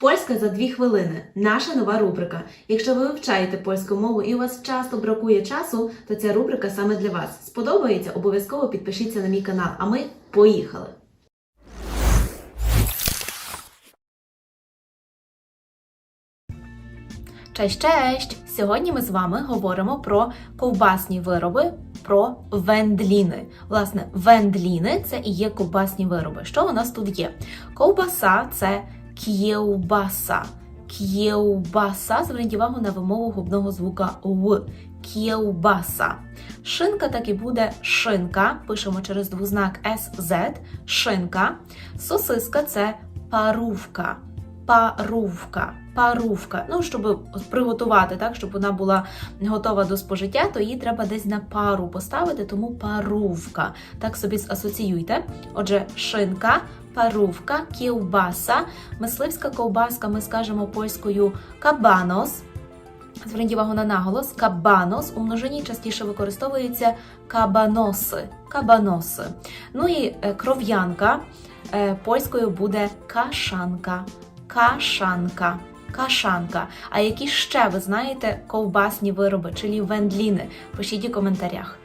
Польська за дві хвилини. Наша нова рубрика. Якщо ви вивчаєте польську мову і у вас часто бракує часу, то ця рубрика саме для вас. Сподобається? Обов'язково підпишіться на мій канал. А ми поїхали! Cześć, cześć! Сьогодні ми з вами говоримо про ковбасні вироби, про вендліни. Власне, вендліни це і є ковбасні вироби. Що у нас тут є? Ковбаса це кєубаса. Кєубаса. Зверніть увагу на вимову губного звука В. Кєубаса. Шинка так і буде шинка. Пишемо через двознак SZ. Шинка. Сосиска це парувка. Парувка. Парувка. Ну, щоб приготувати, так, щоб вона була готова до спожиття, то її треба десь на пару поставити, тому парувка. Так собі асоціюйте. Отже, шинка, парувка, ківбаса, мисливська ковбаска, ми скажемо польською кабанос. Зверніть увагу на наголос. Кабанос у множині частіше використовується кабаноси. Кабаноси. Ну і е, кров'янка е, польською буде кашанка. Кашанка. Кашанка. А які ще ви знаєте ковбасні вироби, чи вендліни? Пишіть у коментарях.